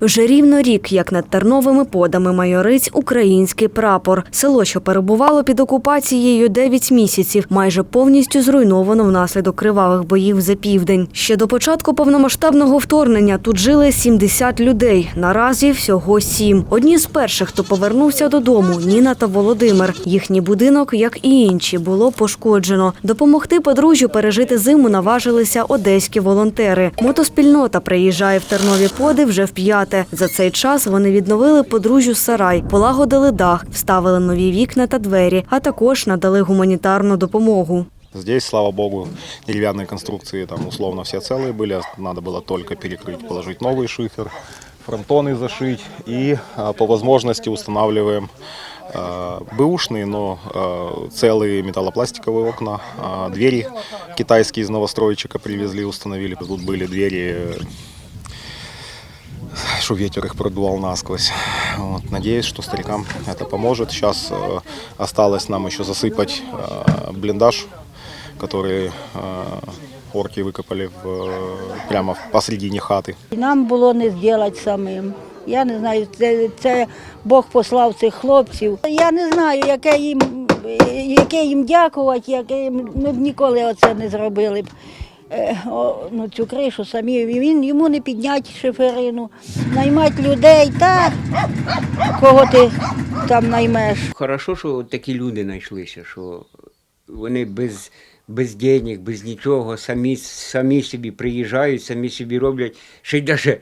Вже рівно рік, як над терновими подами майорить український прапор. Село, що перебувало під окупацією 9 місяців, майже повністю зруйновано внаслідок кривавих боїв за південь. Ще до початку повномасштабного вторгнення тут жили 70 людей. Наразі всього сім. Одні з перших, хто повернувся додому, Ніна та Володимир. Їхній будинок, як і інші, було пошкоджено. Допомогти подружжю пережити зиму наважилися одеські волонтери. Мотоспільнота приїжджає в Тернові поди вже в п'яте. За цей час вони відновили подружжю сарай, полагодили дах, вставили нові вікна та двері, а також надали гуманітарну допомогу. Здесь, слава богу, деревянные конструкции там условно все целые были. Надо было только перекрыть, положить новый шифер, фронтоны зашить и а, по возможности устанавливаем а, бэушные, но а, целые металлопластиковые окна, а, двери китайские из новостройчика привезли, установили. Тут были двери что ветер их продувал насквозь. Вот. Надеюсь, что старикам это поможет. Сейчас э, осталось нам еще засыпать э, блиндаж, который э, орки выкопали в, э, прямо посредине хаты. Нам було не зробити самим. Я не знаю, це, це Бог послав цих хлопців. Я не знаю, яке їм, яке їм дякувати, яке їм, ми б ніколи оце не зробили б. Е, ну, цю кришу самі. Він йому не підняти шиферину, наймати людей, та кого ти там наймеш. Хорошо, що такі люди знайшлися, що вони без, без денег, без нічого, самі, самі собі приїжджають, самі собі роблять, ще й навіть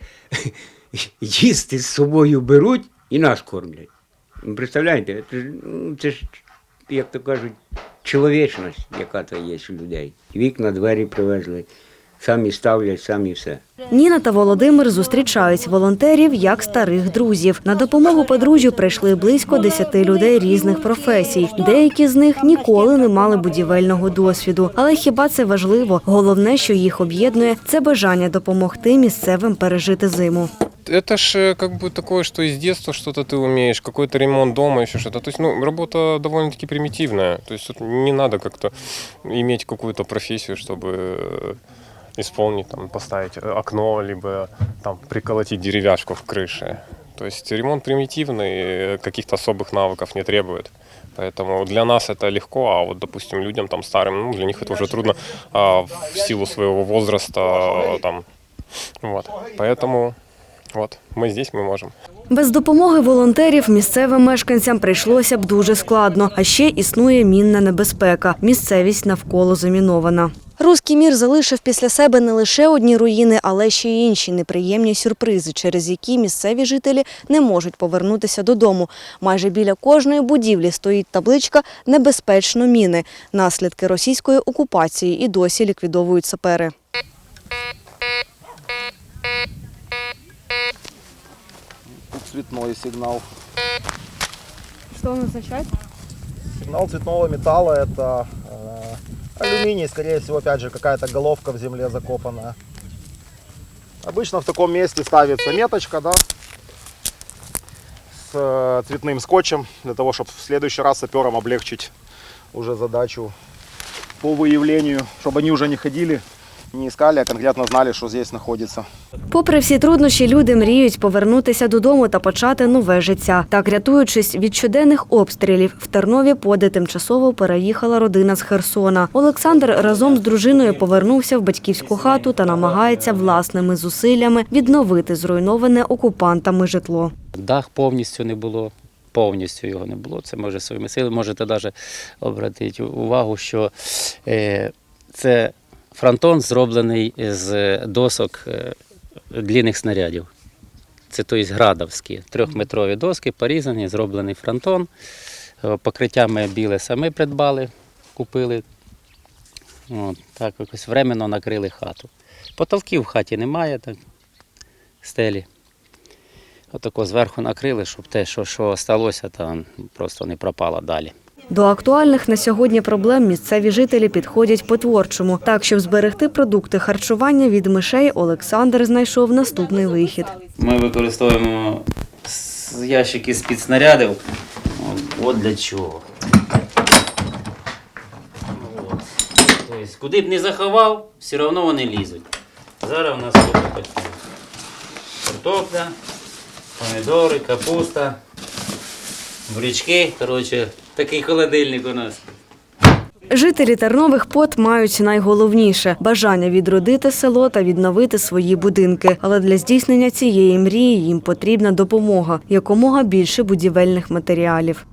їсти з собою беруть і нас кормлять. Представляєте, це ж, ну, це ж, як то кажуть, чоловічність, яка то є у людей. Вікна, двері привезли, самі ставлять, самі все. Ніна та Володимир зустрічають волонтерів як старих друзів. На допомогу подружжю прийшли близько 10 людей різних професій. Деякі з них ніколи не мали будівельного досвіду. Але хіба це важливо? Головне, що їх об'єднує, це бажання допомогти місцевим пережити зиму. Это ж э, как бы такое, что из детства что-то ты умеешь, какой-то ремонт дома, еще что-то. То есть, ну, работа довольно-таки примитивная. То есть тут не надо как-то иметь какую-то профессию, чтобы э, исполнить, там, поставить э, окно, либо там приколотить деревяшку в крыше. То есть ремонт примитивный, каких-то особых навыков не требует. Поэтому для нас это легко, а вот, допустим, людям там старым, ну, для них это уже трудно а, в силу своего возраста, там, вот. Поэтому вот, мы здесь, мы можем. Без допомоги волонтерів місцевим мешканцям прийшлося б дуже складно. А ще існує мінна небезпека. Місцевість навколо замінована. Руський мір залишив після себе не лише одні руїни, але ще й інші неприємні сюрпризи, через які місцеві жителі не можуть повернутися додому. Майже біля кожної будівлі стоїть табличка Небезпечно міни. Наслідки російської окупації і досі ліквідовують сапери. Цветной сигнал. Що він означає? Сигнал цветного металла это э, алюминий, скорее всего, опять же, какая-то головка в земле закопанная. Обычно в таком месте ставится меточка, да, с э, цветным скотчем, для того, чтобы в следующий раз саперам облегчить уже задачу по выявлению, чтобы они уже не ходили, не искали, а конкретно знали, что здесь находится. Попри всі труднощі, люди мріють повернутися додому та почати нове життя. Так, рятуючись від щоденних обстрілів, в Тернові поди тимчасово переїхала родина з Херсона. Олександр разом з дружиною повернувся в батьківську хату та намагається власними зусиллями відновити зруйноване окупантами житло. Дах повністю не було, повністю його не було. Це може своїми силами. Можете навіть обратити увагу, що е, це фронтон зроблений з досок е, длінних снарядів. Це тобто градовські, трьохметрові доски, порізані, зроблений фронтон. Е, Покриття ми біле самі придбали, купили. От, так якось временно накрили хату. Потолків в хаті немає, так, стелі. Отако зверху накрили, щоб те, що, що сталося, там просто не пропало далі. До актуальних на сьогодні проблем місцеві жителі підходять по-творчому. Так, щоб зберегти продукти харчування від мишей, Олександр знайшов наступний вихід. Ми використовуємо ящики з-під снарядів. От, для чого. Тобто, куди б не заховав, все одно вони лізуть. Зараз у нас картопля, помідори, капуста, бурячки. Коротше, такий холодильник у нас. Жителі Тернових пот мають найголовніше бажання відродити село та відновити свої будинки. Але для здійснення цієї мрії їм потрібна допомога якомога більше будівельних матеріалів.